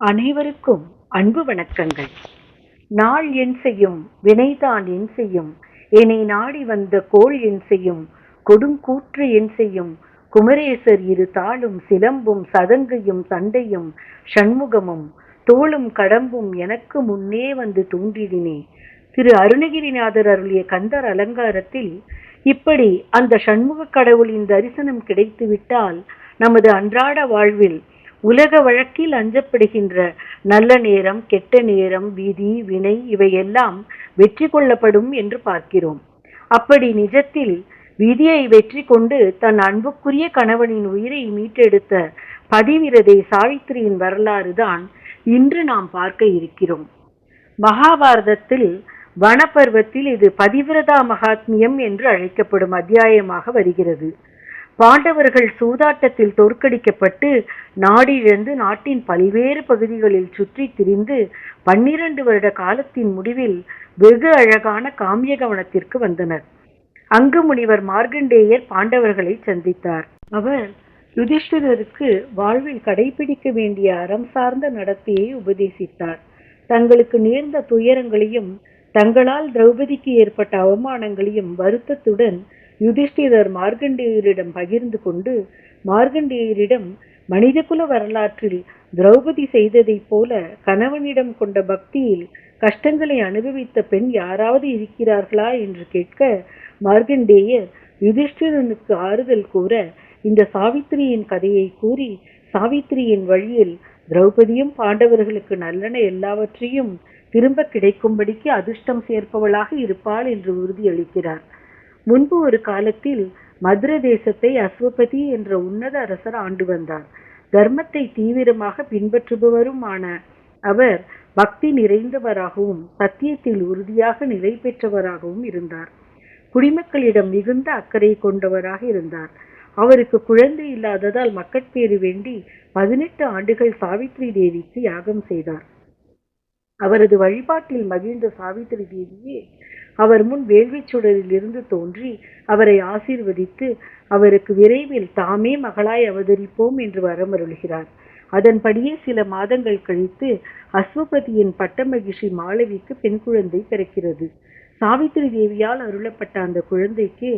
அனைவருக்கும் அன்பு வணக்கங்கள். நாள் என் செய்யும் வினைதான் என் செய்யும் என்னை நாடி வந்த கோள் என் செய்யும் கொடுங்கூற்று என் செய்யும் குமரேசர் இரு தாளும் சிலம்பும் சதங்கையும் சண்டையும் சண்முகமும் தோளும் கடம்பும் எனக்கு முன்னே வந்து தோன்றினே திரு அருணகிரிநாதர் அருளிய கந்தர் அலங்காரத்தில் இப்படி அந்த சண்முக கடவுளின் தரிசனம் கிடைத்துவிட்டால் நமது அன்றாட வாழ்வில் உலக வழக்கில் அஞ்சப்படுகின்ற நல்ல நேரம் கெட்ட நேரம் விதி வினை இவையெல்லாம் வெற்றி கொள்ளப்படும் என்று பார்க்கிறோம். அப்படி நிஜத்தில் விதியை வெற்றி கொண்டு தன் அன்புக்குரிய கணவனின் உயிரை மீட்டெடுத்த பதிவிரதை சாவித்திரியின் வரலாறு தான் இன்று நாம் பார்க்க இருக்கிறோம். மகாபாரதத்தில் வனப்பருவத்தில் இது பதிவிரதா மகாத்மியம் என்று அழைக்கப்படும் அத்தியாயமாக வருகிறது. பாண்டவர்கள் சூதாட்டத்தில் தோற்கடிக்கப்பட்டு நாடிழந்து நாட்டின் பல்வேறு பகுதிகளில் சுற்றி திரிந்து பன்னிரண்டு வருட காலத்தின் முடிவில் வெகு அழகான காமியகவனத்திற்கு வந்தனர். அங்கு முனிவர் மார்க்கண்டேயர் பாண்டவர்களை சந்தித்தார். அவர் யுதிஷ்டிரருக்கு வாழ்வில் கடைபிடிக்க வேண்டிய அறம் சார்ந்த நடத்தையை உபதேசித்தார். தங்களுக்கு நேர்ந்த துயரங்களையும் தங்களால் திரௌபதிக்கு ஏற்பட்ட அவமானங்களையும் வருத்தத்துடன் யுதிஷ்டிரர் மார்க்கண்டேயரிடம் பகிர்ந்து கொண்டு மார்க்கண்டேயரிடம் மனிதகுல வரலாற்றில் திரௌபதி செய்ததைப் போல கணவனிடம் கொண்ட பக்தியில் கஷ்டங்களை அனுபவித்த பெண் யாராவது இருக்கிறார்களா என்று கேட்க மார்க்கண்டேயர் யுதிஷ்டிரனுக்கு ஆறுதல் கூற இந்த சாவித்திரியின் கதையை கூறி சாவித்திரியின் வழியில் திரௌபதியும் பாண்டவர்களுக்கு நல்லன எல்லாவற்றையும் திரும்ப கிடைக்கும்படிக்கு அதிர்ஷ்டம் சேர்ப்பவளாக இருப்பாள் என்று உறுதியளிக்கிறார். முன்பு ஒரு காலத்தில் மதுர தேசத்தை அஸ்வபதி என்ற உன்னத அரசர் ஆண்டு வந்தார். தர்மத்தை தீவிரமாக பின்பற்றுபவருமான அவர் பக்தி நிறைந்தவராகவும் சத்தியத்தில் உறுதியாக நிலை பெற்றவராகவும் இருந்தார். குடிமக்களிடம் மிகுந்த அக்கறை கொண்டவராக இருந்தார். அவருக்கு குழந்தை இல்லாததால் மக்கட்பேறு வேண்டி பதினெட்டு ஆண்டுகள் சாவித்ரி தேவிக்கு யாகம் செய்தார். அவரது வழிபாட்டில் மகிழ்ந்த சாவித்ரி தேவியே அவர் முன் வேள்விச் சுடரில் இருந்து தோன்றி அவரை ஆசீர்வதித்து அவருக்கு விரைவில் தாமே மகளாய் அவதரிப்போம் என்று வரமருள்கிறார். அதன்படியே சில மாதங்கள் கழித்து அஸ்வபதியின் பட்ட மகிழ்ச்சி மாளவிக்கு பெண் குழந்தை பிறக்கிறது. சாவித்திரி தேவியால் அருளப்பட்ட அந்த குழந்தைக்கு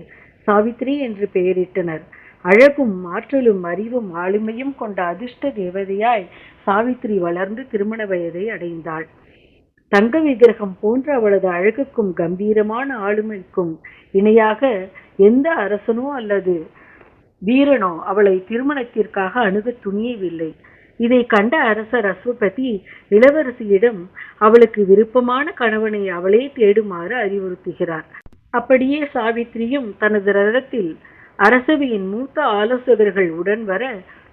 சாவித்திரி என்று பெயரிட்டனர். அழகும் ஆற்றலும் அறிவும் ஆளுமையும் கொண்ட அதிர்ஷ்ட தேவதையாய் சாவித்திரி வளர்ந்து திருமண வயதை அடைந்தாள். தங்க விக்கிரகம் போன்ற அவளது அழகுக்கும் கம்பீரமான ஆளுமைக்கும் இணையாக எந்த அரசனோ அல்லது வீரனோ அவளை திருமணத்திற்காக அணுக துணியவில்லை. இதை கண்ட அரசர் அஸ்வபதி இளவரசியிடம் அவளுக்கு விருப்பமான கணவனை அவளே தேடுமாறு அறிவுறுத்துகிறார். அப்படியே சாவித்திரியும் தனது ரதத்தில் அரசவையின் மூத்த ஆலோசகர்கள் உடன் வர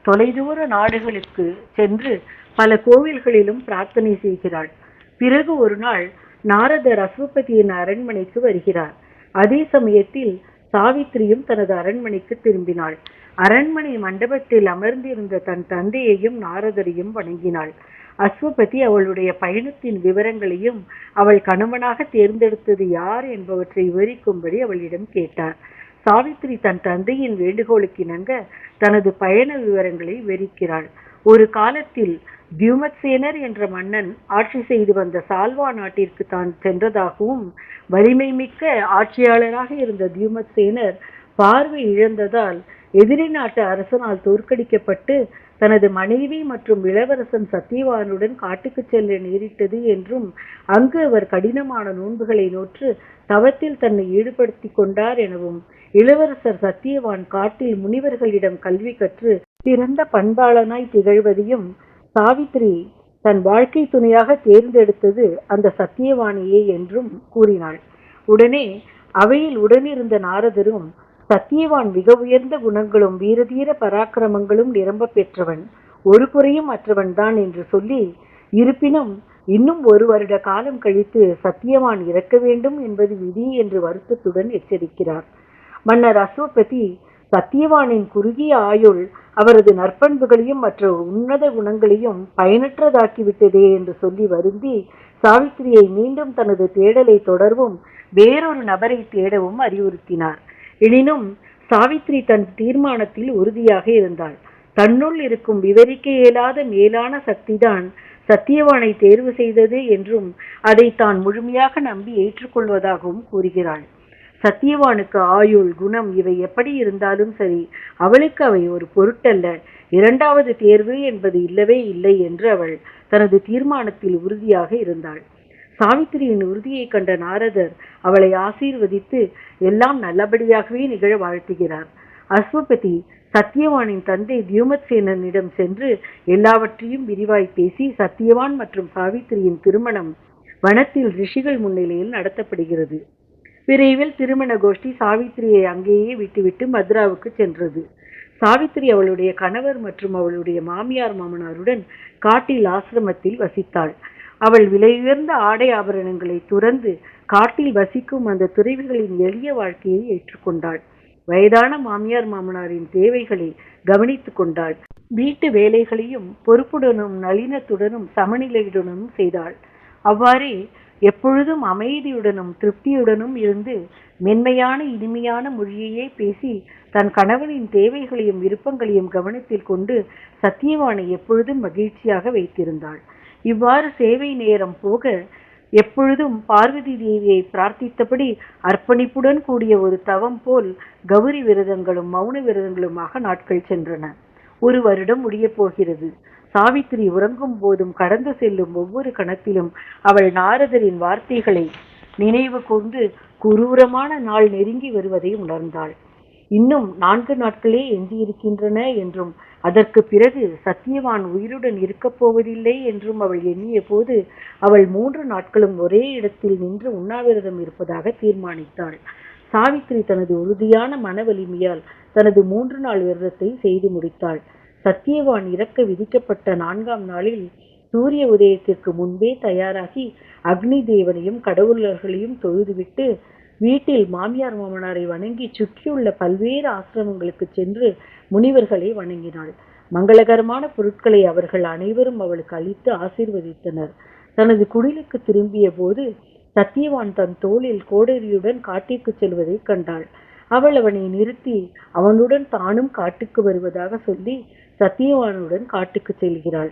தொலைதூர நாடுகளுக்கு சென்று பல கோவில்களிலும் பிரார்த்தனை செய்கிறாள். பிறகு ஒரு நாள் நாரதர் அஸ்வபதியின் அரண்மனைக்கு வருகிறார். அதே சமயத்தில் சாவித்திரியும் தனது அரண்மனைக்கு திரும்பினாள். அரண்மனை மண்டபத்தில் அமர்ந்திருந்த தன் தந்தையையும் நாரதரையும் வணங்கினாள். அஸ்வபதி அவளுடைய பயணத்தின் விவரங்களையும் அவள் கணவனாக தேர்ந்தெடுத்தது யார் என்பவற்றை விவரிக்கும்படி அவளிடம் கேட்டார். சாவித்திரி தன் தந்தையின் வேண்டுகோளுக்கு இணங்க தனது பயண விவரங்களை விவரிக்கிறாள். ஒரு காலத்தில் தியுமத்சேனர் என்ற மன்னன் ஆட்சி செய்து வந்த சால்வா நாட்டிற்கு தான் சென்றதாகவும் வலிமை மிக்க ஆட்சியாளராக இருந்த தியுமத்சேனர் பார்வை இழந்ததால் எதிரி நாட்டு அரசனால் தோற்கடிக்கப்பட்டு தனது மனைவி மற்றும் இளவரசன் சத்தியவானுடன் காட்டுக்கு செல்ல நேரிட்டது என்றும் அங்கு அவர் கடினமான நோன்புகளை நோற்று தவத்தில் தன்னை ஈடுபடுத்தி கொண்டார் எனவும் இளவரசர் சத்தியவான் காட்டில் முனிவர்களிடம் கல்வி கற்று சிறந்த பண்பாளனாய் திகழ்வதையும் சாவித்ரி தன் வாழ்க்கை துணையாக தேர்ந்தெடுத்தது அந்த சத்தியவாணியே என்றும் கூறினாள். உடனே அவையில் உடனிருந்த நாரதரும் சத்தியவான் மிக உயர்ந்த குணங்களும் வீரதீர பராக்கிரமங்களும் நிரம்ப பெற்றவன் ஒரு குறையும் அற்றவன் தான் என்று சொல்லி இருப்பினும் இன்னும் ஒரு வருட காலம் கழித்து சத்தியவான் இறக்க வேண்டும் என்பது விதி என்று வருத்தத்துடன் எச்சரிக்கிறார். மன்னர் அஸ்வபதி சத்தியவானின் குறுகிய ஆயுள் அவரது நற்பண்புகளையும் மற்ற உன்னத குணங்களையும் பயனற்றதாக்கிவிட்டதே என்று சொல்லி வருந்தி சாவித்திரியை மீண்டும் தனது தேடலை தொடரவும் வேறொரு நபரை தேடவும் அறிவுறுத்தினார். எனினும் சாவித்ரி தன் தீர்மானத்தில் உறுதியாக இருந்தாள். தன்னுள் இருக்கும் விவரிக்க இயலாத மேலான சக்திதான் சத்தியவானை தேர்வு செய்தது என்றும் அதை தான் முழுமையாக நம்பி ஏற்றுக்கொள்வதாகவும் கூறுகிறாள். சத்தியவானுக்கு ஆயுள் குணம் இவை எப்படி இருந்தாலும் சரி அவளுக்கு அவை ஒரு பொருட்டல்ல. இரண்டாவது தேர்வு என்பது இல்லவே இல்லை என்று அவள் தனது தீர்மானத்தில் உறுதியாக இருந்தாள். சாவித்திரியின் உறுதியை கண்ட நாரதர் அவளை ஆசீர்வதித்து எல்லாம் நல்லபடியாகவே நிகழ வாழ்த்துகிறார். அஸ்வபதி சத்தியவானின் தந்தை தியுமத்சேனனிடம் சென்று எல்லாவற்றையும் விரிவாய் பேசி சத்தியவான் மற்றும் சாவித்திரியின் திருமணம் வனத்தில் ரிஷிகள் முன்னிலையில் நடத்தப்படுகிறது. விரைவில் திருமண கோஷ்டி சாவித்திரியை அங்கேயே விட்டுவிட்டு மதுராவுக்கு சென்றது. சாவித்திரி அவளுடைய கணவர் மற்றும் அவளுடைய மாமியார் மாமனாருடன் காட்டில் ஆசிரமத்தில் வசித்தாள். அவள் விலையுயர்ந்த ஆடை ஆபரணங்களை துறந்து காட்டில் வசிக்கும் அந்த துறவிகளின் எளிய வாழ்க்கையை ஏற்றுக்கொண்டாள். வயதான மாமியார் மாமனாரின் தேவைகளை கவனித்து கொண்டாள். வீட்டு வேலைகளையும் பொறுப்புடனும் நளினத்துடனும் சமநிலையுடனும் செய்தாள். அவ்வாறே எப்பொழுதும் அமைதியுடனும் திருப்தியுடனும் இருந்து மென்மையான இனிமையான மொழியையே பேசி தன் கணவனின் தேவைகளையும் விருப்பங்களையும் கவனத்தில் கொண்டு சத்தியவானை எப்பொழுதும் மகிழ்ச்சியாக வைத்திருந்தாள். இவ்வாறு சேவை நேரம் போக எப்பொழுதும் பார்வதி தேவியை பிரார்த்தித்தபடி அர்ப்பணிப்புடன் கூடிய ஒரு தவம் போல் கௌரி விரதங்களும் மௌன விரதங்களுமாக நாட்கள் சென்றன. ஒரு வருடம் முடியப் போகிறது. சாவித்திரி உறங்கும் போதும் கடந்து செல்லும் ஒவ்வொரு கணத்திலும் அவள் நாரதரின் வார்த்தைகளை நினைவு கொண்டு குரூரமான நாள் நெருங்கி வருவதை உணர்ந்தாள். இன்னும் நான்கு நாட்களே எஞ்சியிருக்கின்றன என்றும் அதற்கு பிறகு சத்தியவான் உயிருடன் இருக்கப் போவதில்லை என்றும் அவள் எண்ணிய போது அவள் மூன்று நாட்களும் ஒரே இடத்தில் நின்று உண்ணாவிரதம் இருப்பதாக தீர்மானித்தாள். சாவித்திரி தனது உறுதியான மன வலிமையால் தனது மூன்று நாள் விரதத்தை செய்து முடித்தாள். சத்தியவான் இறக்க விதிக்கப்பட்ட நான்காம் நாளில் சூரிய உதயத்திற்கு முன்பே தயாராகி அக்னி தேவனையும் கடவுளர்களையும் தொழுதுவிட்டு வீட்டில் மாமியார் மாமனாரை வணங்கி சுற்றியுள்ள பல்வேறு ஆசிரமங்களுக்கு சென்று முனிவர்களை வணங்கினாள். மங்களகரமான பொருட்களை அவர்கள் அனைவரும் அவளுக்கு அளித்து ஆசீர்வதித்தனர். தனது குடிலுக்கு திரும்பிய போது சத்தியவான் தன் தோளில் கோடரியுடன் காட்டிற்கு செல்வதை கண்டாள். அவள் அவனை நிறுத்தி அவனுடன் தானும் காட்டுக்கு வருவதாக சொல்லி சத்தியவானுடன் காட்டுக்கு செல்கிறாள்.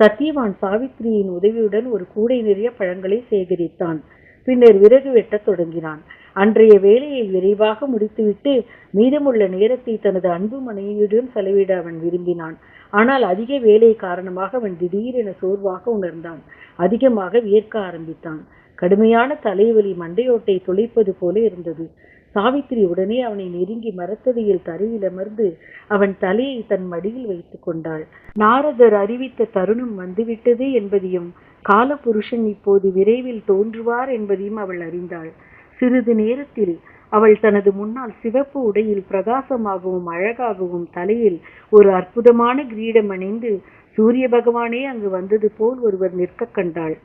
சத்தியவான் சாவித்திரியின் உதவியுடன் ஒரு கூடை நிறைய பழங்களை சேகரித்தான். பின்னர் விறகு வெட்டத் தொடங்கினான். அன்றைய வேலையை விரைவாக முடித்துவிட்டு மீதமுள்ள நேரத்தை தனது அன்பு மனைவியுடன் செலவிட அவன் விரும்பினான். ஆனால் அதிக வேலை காரணமாக அவன் திடீரென சோர்வாக உணர்ந்தான். அதிகமாக வியர்க்க ஆரம்பித்தான். கடுமையான தலைவலி மண்டையோட்டை துளைப்பது போல இருந்தது. சாவித்திரி உடனே அவனை நெருங்கி மரத்தடியில் தரையில் அமர்ந்து அவன் தலையை தன் மடியில் வைத்துக் கொண்டாள். நாரதர் அறிவித்த தருணம் வந்துவிட்டது என்பதையும் காலபுருஷன் இப்போது விரைவில் தோன்றுவார் என்பதையும் அவள் அறிந்தாள். சிறிது நேரத்தில் அவள் தனது முன்னால் சிவப்பு உடையில் பிரகாசமாகவும் அழகாகவும் தலையில் ஒரு அற்புதமான கிரீடம் அணிந்து சூரிய பகவானே அங்கு வந்தது போல் ஒருவர் நிற்க கண்டாள்.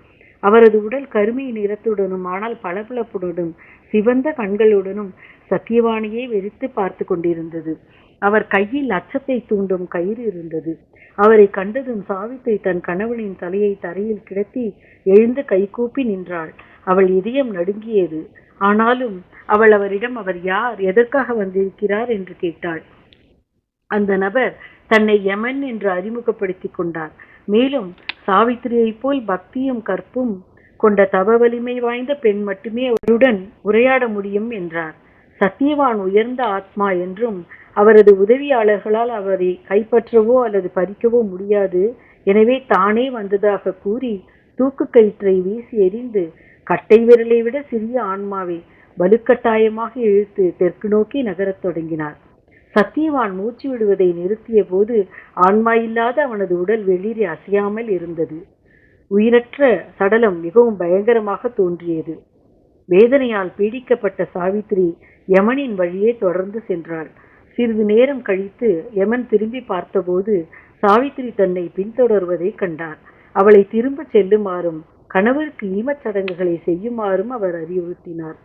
அவரது உடல் கருமை நிறத்துடனும் ஆனால் பளபளப்புடனும் சிவந்த கண்களுடனும் சத்தியவாணியை வெறித்து பார்த்து கொண்டிருந்தது. அவர் கையில் அச்சத்தை தூண்டும் கயிறு இருந்தது. அவரை கண்டதும் சாவித்திரி தன் கணவனின் தலையை தரையில் கிடத்தி எழுந்து கைகூப்பி நின்றாள். அவள் இதயம் நடுங்கியது. ஆனாலும் அவள் அவரிடம் அவர் யார்? எதற்காக வந்திருக்கிறார்? என்று கேட்டாள். அந்த நபர் தன்னை யமன் என்று அறிமுகப்படுத்திக் கொண்டார். மேலும் சாவித்திரியைப் போல் பக்தியும் கற்பும் கொண்ட தவ வலிமை வாய்ந்த பெண் மட்டுமே அவருடன் உரையாட முடியும் என்றார். சத்தியவான் உயர்ந்த ஆத்மா என்றும் அவரது உதவியாளர்களால் அவரை கைப்பற்றவோ அல்லது பறிக்கவோ முடியாது. எனவே தானே வந்ததாக கூறி தூக்கு கயிற்றை வீசி எறிந்து கட்டை விரலை விட சிறிய ஆன்மாவை வலுக்கட்டாயமாக இழுத்து தெற்கு நோக்கி நகரத் தொடங்கினார். சத்தியவான் மூச்சு விடுவதை நிறுத்திய போது ஆன்மா இல்லாத அவனது உடல் வெளியே அசையாமல் இருந்தது. உயிரற்ற சடலம் மிகவும் பயங்கரமாக தோன்றியது. வேதனையால் பீடிக்கப்பட்ட சாவித்திரி யமனின் வழியே தொடர்ந்து சென்றாள். சிறிது நேரம் கழித்து யமன் திரும்பி பார்த்தபோது சாவித்திரி தன்னை பின்தொடர்வதை கண்டார். அவளை திரும்பச் செல்லுமாறும் கணவருக்கு ஈமச்சடங்குகளை செய்யுமாறும் அவர் அறிவுறுத்தினார்.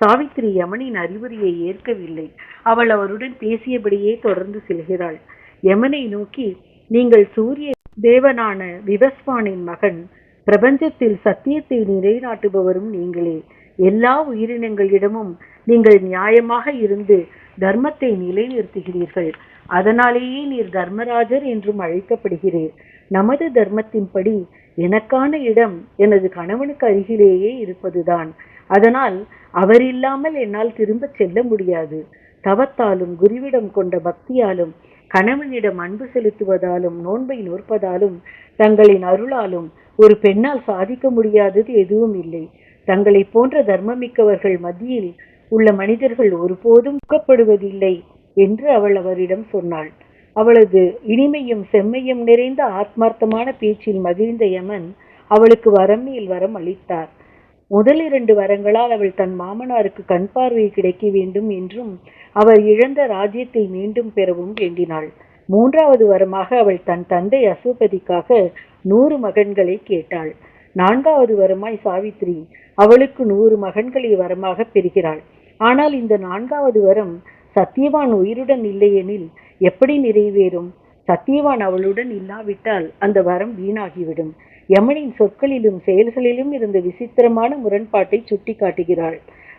சாவித்திரி யமனின் அறிவுரையை ஏற்கவில்லை. அவள் அவருடன் பேசியபடியே தொடர்ந்து செல்கிறாள். யமனை நோக்கி நீங்கள் சூரிய தேவனான விவஸ்வானின் மகன். பிரபஞ்சத்தில் சத்தியத்தை நிலைநாட்டுபவரும் நீங்களே. எல்லா உயிரினங்களிடமும் நீங்கள் நியாயமாக இருந்து தர்மத்தை நிலைநிறுத்துகிறீர்கள். அதனாலேயே நீர் தர்மராஜர் என்றும் அழைக்கப்படுகிறீர். நமது தர்மத்தின்படி எனக்கான இடம் எனது கணவனுக்கு அருகிலேயே இருப்பதுதான். அதனால் அவர் இல்லாமல் என்னால் திரும்ப செல்ல முடியாது. தவத்தாலும் குருவிடம் கொண்ட பக்தியாலும் கணவனிடம் அன்பு செலுத்துவதாலும் நோன்பை நோற்பதாலும் தங்களின் அருளாலும் ஒரு பெண்ணால் சாதிக்க முடியாதது எதுவும் இல்லை. தங்களை போன்ற தர்மமிக்கவர்கள் மத்தியில் உள்ள மனிதர்கள் ஒருபோதும் துக்கப்படுவதில்லை என்று அவள் அவரிடம் சொன்னாள். அவளது இனிமையும் செம்மையும் நிறைந்த ஆத்மார்த்தமான பேச்சில் மகிழ்ந்த யமன் அவளுக்கு வரம் மேல் வரம் அளித்தார். முதல் இரண்டு வரங்களால் அவள் தன் மாமனாருக்கு கண் பார்வை கிடைக்க வேண்டும் என்றும் அவர் இழந்த ராஜ்யத்தை மீண்டும் பெறவும் வேண்டினாள். மூன்றாவது வரமாக அவள் தன் தந்தை அசுபதிக்காக நூறு மகன்களை கேட்டாள். நான்காவது வரமாய் சாவித்ரி அவளுக்கு நூறு மகன்களை வரமாக பெறுகிறாள். ஆனால் இந்த நான்காவது வரம் சத்தியவான் உயிருடன் இல்லையெனில் எப்படி நிறைவேறும்? சத்தியவான் அவளுடன் இல்லாவிட்டால் அந்த வரம் வீணாகிவிடும். யமனின் சொற்களிலும் செயல்களிலும் இருந்த விசித்திரமான முரண்பாட்டை சுட்டி காட்டுகிறாள்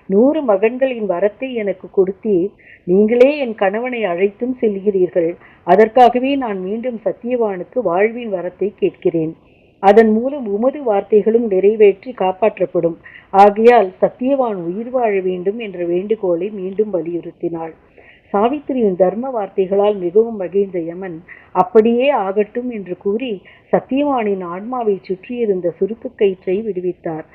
நூறு மகன்களின் வரத்தை எனக்கு கொடுத்தீர். நீங்களே என் கணவனை அழைத்தும் செல்கிறீர்கள். அதற்காகவே நான் மீண்டும் சத்தியவானுக்கு வாழ்வின் வரத்தை கேட்கிறேன். அதன் மூலம் உமது வார்த்தைகளும் நிறைவேற்றி காப்பாற்றப்படும். ஆகையால் சத்தியவான் உயிர் வாழ வேண்டும் என்ற வேண்டுகோளை மீண்டும் வலியுறுத்தினாள். சாவித்திரியின் தர்ம வார்த்தைகளால் மிகவும் மகிழ்ந்த யமன் அப்படியே ஆகட்டும் என்று கூறி சத்தியவானின் ஆன்மாவை சுற்றியிருந்த சுருக்கு கயிற்றை விடுவித்தார்.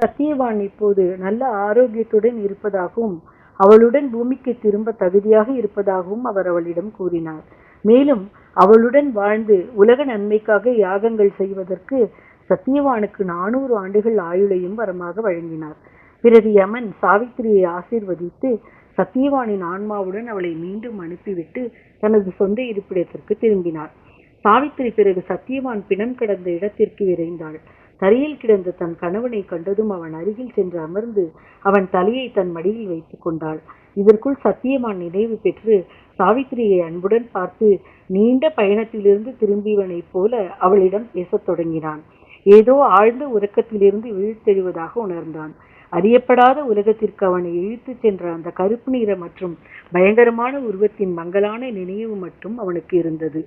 சத்தியவான் இப்போது நல்ல ஆரோக்கியத்துடன் இருப்பதாகவும் அவளுடன் பூமிக்கு திரும்ப தகுதியாக இருப்பதாகவும் அவர் அவளிடம் கூறினார். மேலும் அவளுடன் வாழ்ந்து உலக நன்மைக்காக யாகங்கள் செய்வதற்கு சத்தியவானுக்கு நானூறு ஆண்டுகள் ஆயுளையும் வரமாக வழங்கினார். பிறகு யமன் சாவித்திரியை ஆசீர்வதித்து சத்தியவானின் ஆன்மாவுடன் அவளை மீண்டும் அனுப்பிவிட்டு தனது சொந்த இருப்பிடத்திற்கு திரும்பினார் சாவித்திரி பிறகு சத்தியவான் பிணம் கிடந்த இடத்திற்கு விரைந்தாள். தரையில் கிடந்த தன் கணவனை கண்டதும் அவன் அருகில் சென்று அமர்ந்து அவன் தலையை தன் மடியில் வைத்துக் கொண்டாள். இதற்குள் சத்தியவான் நினைவு பெற்று சாவித்திரியை அன்புடன் பார்த்து நீண்ட பயணத்திலிருந்து திரும்பியவனைப் போல அவளிடம் பேசத் தொடங்கினான். ஏதோ ஆழ்ந்த உறக்கத்திலிருந்து விழித்தெழுவதாக உணர்ந்தான். அறியப்படாத உலகத்திற்கு அவனை இழுத்துச் சென்ற அந்த கருப்பு நிற மற்றும் பயங்கரமான உருவத்தின் மங்கலான நினைவு மட்டும் அவனுக்கு இருந்தது.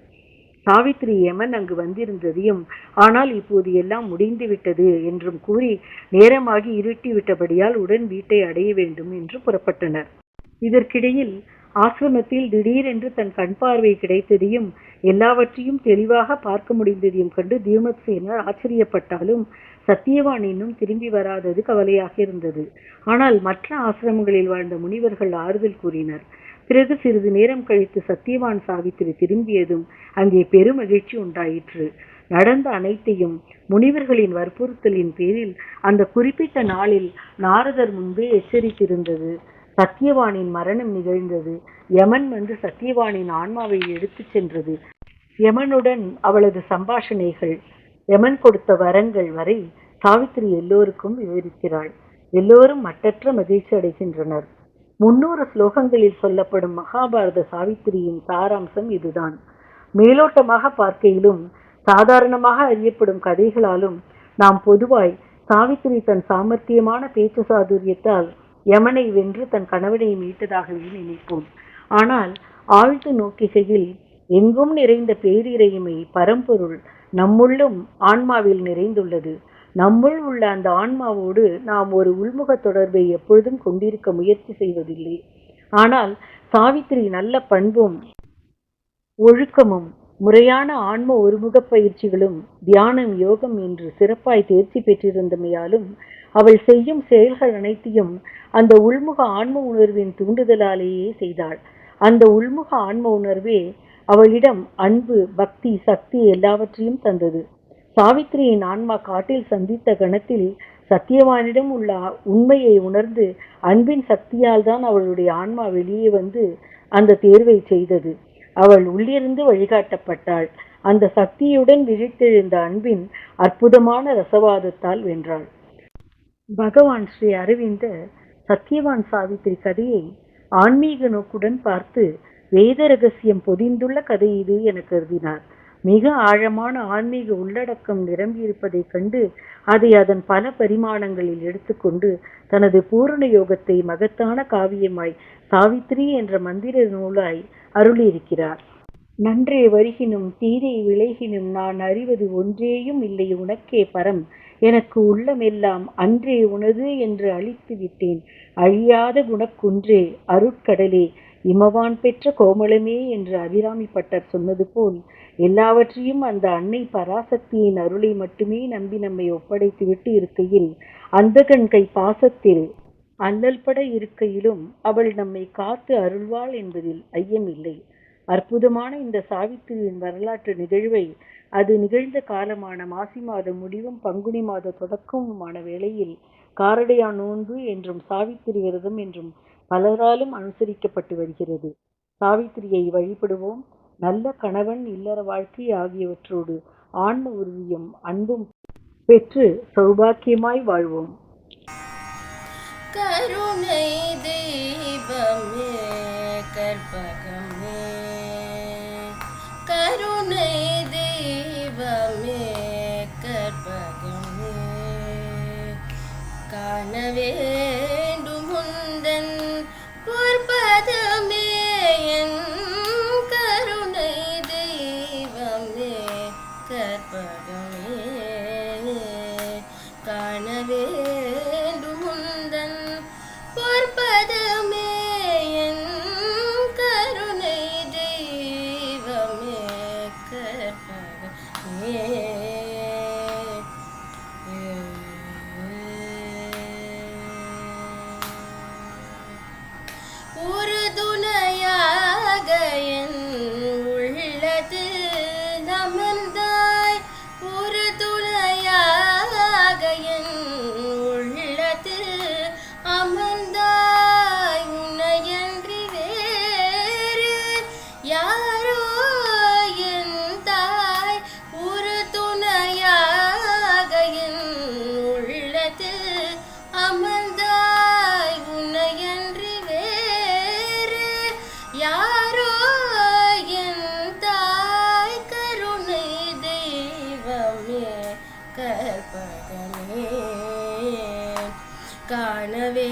சாவித்ரி யமன் அங்கு வந்திருந்ததையும் ஆனால் இப்போது எல்லாம் முடிந்து விட்டது என்றும் கூறி நேரமாகி இருட்டி விட்டபடியால் உடன் வீட்டை அடைய வேண்டும் என்று புறப்பட்டனர். இதற்கிடையில் ஆசிரமத்தில் திடீரென்று தன் கண் பார்வை கிடைத்ததையும் எல்லாவற்றையும் தெளிவாக பார்க்க முடிந்ததையும் கண்டு தீமத்சேனர் ஆச்சரியப்பட்டாலும் சத்தியவான் இன்னும் திரும்பி வராதது கவலையாக இருந்தது. ஆனால் மற்ற ஆசிரமங்களில் வாழ்ந்த முனிவர்கள் ஆறுதல் கூறினர். பிறகு சிறிது நேரம் கழித்து சத்தியவான் சாவித்திரி திரும்பியதும் அங்கே பெருமகிழ்ச்சி உண்டாயிற்று. நடந்த அனைத்தையும் முனிவர்களின் வற்புறுத்தலின் பேரில் அந்த குறிப்பிட்ட நாளில் நாரதர் முன்பே எச்சரித்திருந்தது. சத்தியவானின் மரணம் நிகழ்ந்தது. யமன் வந்து சத்தியவானின் ஆன்மாவை எடுத்துச் சென்றது. யமனுடன் அவளது சம்பாஷணைகள் யமன் கொடுத்த வரங்கள் வரை சாவித்திரி எல்லோருக்கும் விவரிக்கிறாள். எல்லோரும் மட்டற்ற மகிழ்ச்சி அடைகின்றனர். முன்னூறு ஸ்லோகங்களில் சொல்லப்படும் மகாபாரத சாவித்திரியின் சாராம்சம் இதுதான். மேலோட்டமாக பார்க்கையிலும் சாதாரணமாக அறியப்படும் கதைகளாலும் நாம் பொதுவாய் சாவித்திரி தன் சாமர்த்தியமான பேச்சு சாதுரியத்தால் யமனை வென்று தன் கணவனை மீட்டதாகவே நினைப்போம் ஆனால் ஆழ்ந்து நோக்கிகையில் எங்கும் நிறைந்த பேரிரையுமை பரம்பொருள் நம்முள்ளும் ஆன்மாவில் நிறைந்துள்ளது. நம்முள் உள்ள அந்த ஆன்மாவோடு நாம் ஒரு உள்முக தொடர்பை எப்பொழுதும் கொண்டிருக்க முயற்சி செய்வதில்லை. ஆனால் சாவித்திரி நல்ல பண்பும் ஒழுக்கமும் முறையான ஆன்ம ஒருமுக பயிற்சிகளும் தியானம் யோகம் என்று சிறப்பாய் தேர்ச்சி பெற்றிருந்தமையாலும் அவள் செய்யும் செயல்கள் அனைத்தையும் அந்த உள்முக ஆன்ம உணர்வின் தூண்டுதலாலேயே செய்தாள். அந்த உள்முக ஆன்ம உணர்வே அவளிடம் அன்பு பக்தி சக்தி எல்லாவற்றையும் தந்தது. சாவித்திரியின் ஆன்மா காட்டில் சந்தித்த கணத்தில் சத்தியவானிடம் உள்ள உண்மையை உணர்ந்து அன்பின் சக்தியால் தான் அவளுடைய ஆன்மா வெளியே வந்து அந்த தேர்வை செய்தது. அவள் உள்ளிருந்து வழிகாட்டப்பட்டாள். அந்த சக்தியுடன் விழித்தெழுந்த அன்பின் அற்புதமான ரசவாதத்தால் வென்றாள். பகவான் ஸ்ரீ அரவிந்தர் சத்தியவான் சாவித்திரி கதையை ஆன்மீக நோக்குடன் பார்த்து வேத ரகசியம் பொதிந்துள்ள கதை இது என கருதினார். மிக ஆழமான ஆன்மீக உள்ளடக்கம் நிரம்பியிருப்பதைக் கண்டு அதை அதன் பல பரிமாணங்களில் எடுத்துக்கொண்டு தனது பூரண யோகத்தை மகத்தான காவியமாய் சாவித்திரி என்ற மந்திர நூலாய் அருளியிருக்கிறார். நன்றே வருகினும் தீரே விளைகினும் நான் அறிவது ஒன்றேயும் இல்லை உனக்கே பரம். எனக்கு உள்ளமெல்லாம் அன்றே உனது என்று அழித்து விட்டேன். அழியாத குணக்குன்றே அருட்கடலே இமவான் பெற்ற கோமளமே என்று அபிராமி பட்டர் சொன்னது போல் எல்லாவற்றையும் அந்த அன்னை பராசக்தியின் அருளை மட்டுமே நம்பி நம்மை ஒப்படைத்துவிட்டு இருக்கையில் அந்தகன் கை பாசத்தில் அல்லல்பட இருக்கையிலும் அவள் நம்மை காத்து அருள்வாள் என்பதில் ஐயமில்லை. அற்புதமான இந்த சாவித்திரியின் வரலாற்று நிகழ்வை அது நிகழ்ந்த காலமான மாசி மாத முடிவும் பங்குனி மாத தொடக்கமுமான வேளையில் காரடையா நோன்பு என்றும் சாவித்திரி விரதம் என்றும் பலராலும் அனுசரிக்கப்பட்டு வருகிறது. சாவித்திரியை வழிபடுவோம். நல்ல கணவன் இல்லற வாழ்க்கை ஆகியவற்றோடு ஆன்ம உறுதியும் அன்பும் பெற்று சௌபாக்கியமாய் வாழ்வோம். கருணை தெய்வமே கற்பக கருணை தெய்வமே கற்பகமே காண வேண்டும் முந்தன் பொற்பதமே என் கற்பகமே காணவே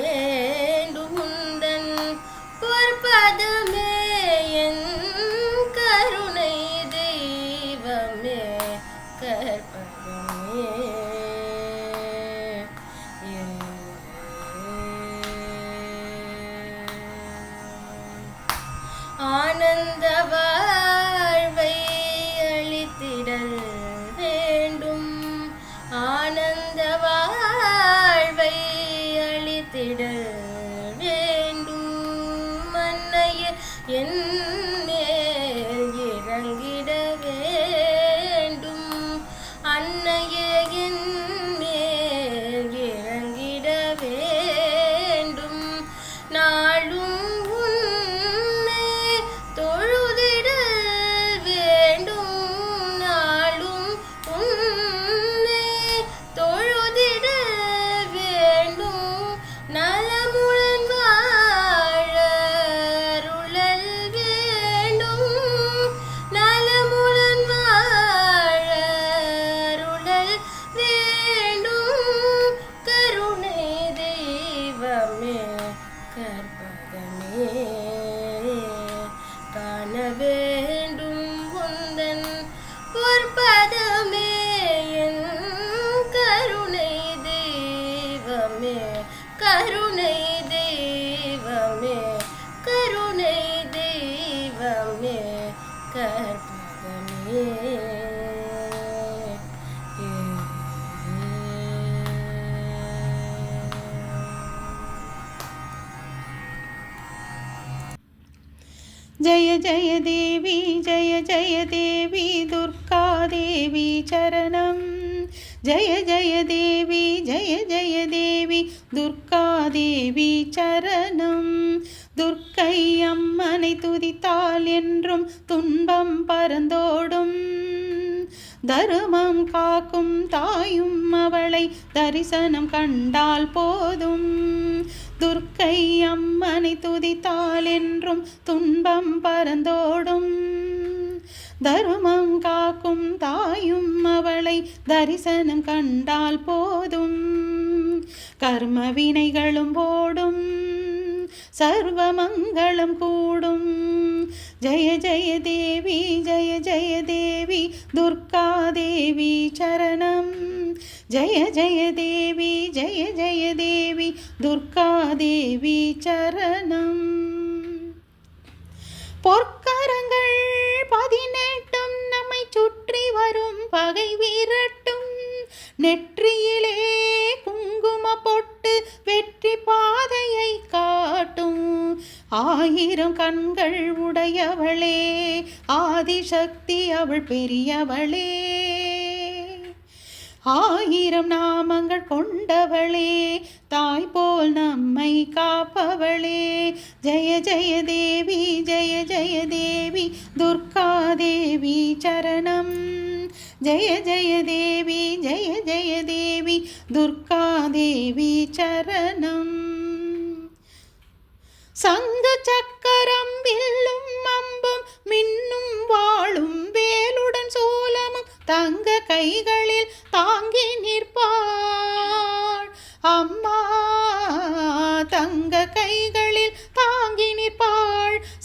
ஜய தேவி ஜய ஜய தேவி துர்கா தேவி சரணம். ஜய ஜய தேவி ஜய ஜய தேவி துர்கா தேவி சரணம். துர்க்கை அம்மனை துதித்தால் என்றும் துன்பம் பறந்தோடும் தருமம் காக்கும் தாயும் அவளை தரிசனம் கண்டால் போதும். துர்க்கை அம்மனை துதித்தால் என்றும் துன்பம் பறந்தோடும் தருமம் காக்கும் தாயும் அவளை தரிசனம் கண்டால் போதும். கர்ம வினைகளும் போடும் சர்வமங்களும் கூடும். ஜய ஜய தேவி ஜய ஜய தேவி துர்கா தேவி சரணம். ஜய ஜய தேவி ஜய ஜய தேவி துர்கா தேவி சரணம். பொற்கரங்கள் பதினெட்டும் நம்மை சுற்றி வரும் பகை வீரட்டும். நெற்றியிலே குங்கும பொட்டு வெற்றி பாதையை காட்டும். ஆயிரம் கண்கள் உடையவளே ஆதிசக்தி அவள் பெரியவளே. ஆயிரம் நாமங்கள் கொண்டவளே தாய் போல் நம்மை காப்பவளே. ஜெய ஜெய தேவி ஜெய ஜெய தேவி துர்கா தேவி சரணம். ஜெய ஜெய தேவி ஜெய ஜெய தேவி துர்கா தேவி சரணம். சங்க சக்கரம் வில்லும் அம்பும் மின்னும் வாழும் வேலுடன் சோலமும் தங்க கைகளில் தாங்கி நிற்பாள். அம்மா தங்க கைகளில் தாங்கி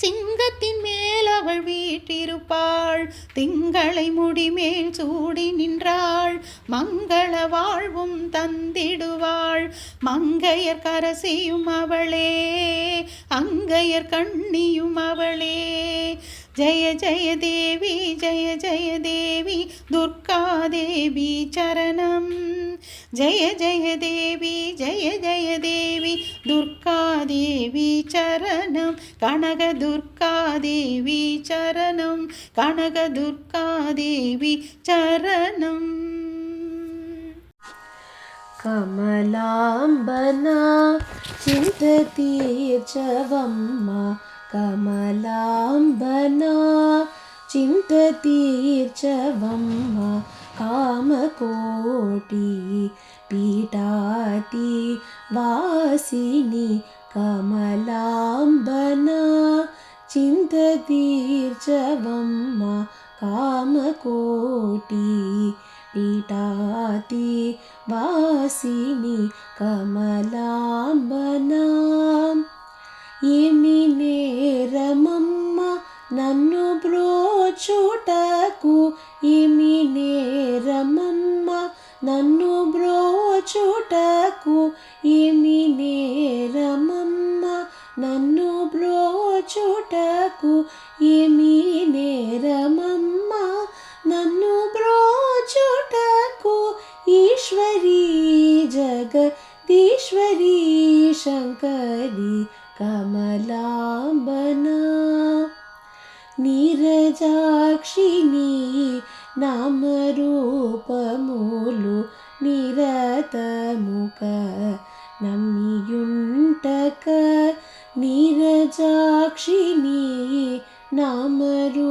சிங்கத்தின் மேல் அவள் வீட்டிருப்பாள். திங்களை முடிமேல் சூடி நின்றாள். மங்கள வாழ்வும் தந்திடுவாள். மங்கையர் கரசியும் அவளே அங்கையர் கண்ணியும் அவளே. ஜய ஜய தேவி ஜய ஜய தேவி துர்கா தேவி சரணம். ஜய ஜய தேவி ஜய ஜய தேவி துர்கா தேவி சரணம். கனக துர்கா தேவி சரணம். கனக துர்கா தேவி சரணம். कमलाम्बना चिन्ततीर्चवम्मा कमलाम्बना चिन्ततीर्चवम्ब कामकोटि पीटाति वासिनि कमलाम्बना चिन्ततीर्चवम्ब कामकोटि पीटाति वासिनि कमलाम्बना ఏమి నేరమమ్మ నన్ను బ్రోచుటకు? ఏమి నేరమమ్మ నన్ను బ్రోచుటకు? ఏమి నేరమమ్మ నన్ను బ్రోచుటకు? ఏమి నేరమమ్మ నన్ను బ్రోచుటకు? ఈశ్వరీ జగదీశ్వరీ శంకరీ కమలాంబనా నీరజాక్షిని నామరూపములు నిరతముక నమ్మియుంటక నీరజాక్షిని నామరూపములు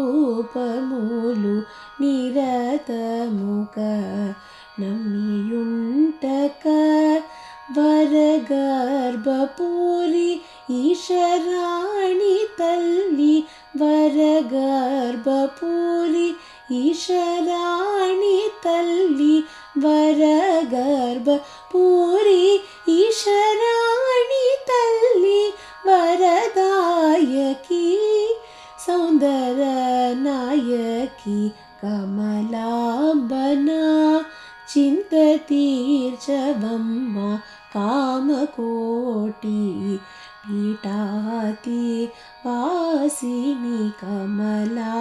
నిరతముక నమ్మియుంటక వరగర్భపూరి ईशराणि तल्लि वरगर्भपूरि ईशराणि तल्लि वरगर्भपूरि ईशराणि तल्लि वरदायकी सौन्दरनायकी कमलाम्बना कमला बना चिन्तर् తీర్చవమ్మ కామకోటి పీఠాతి వాసిని కమలాంబనా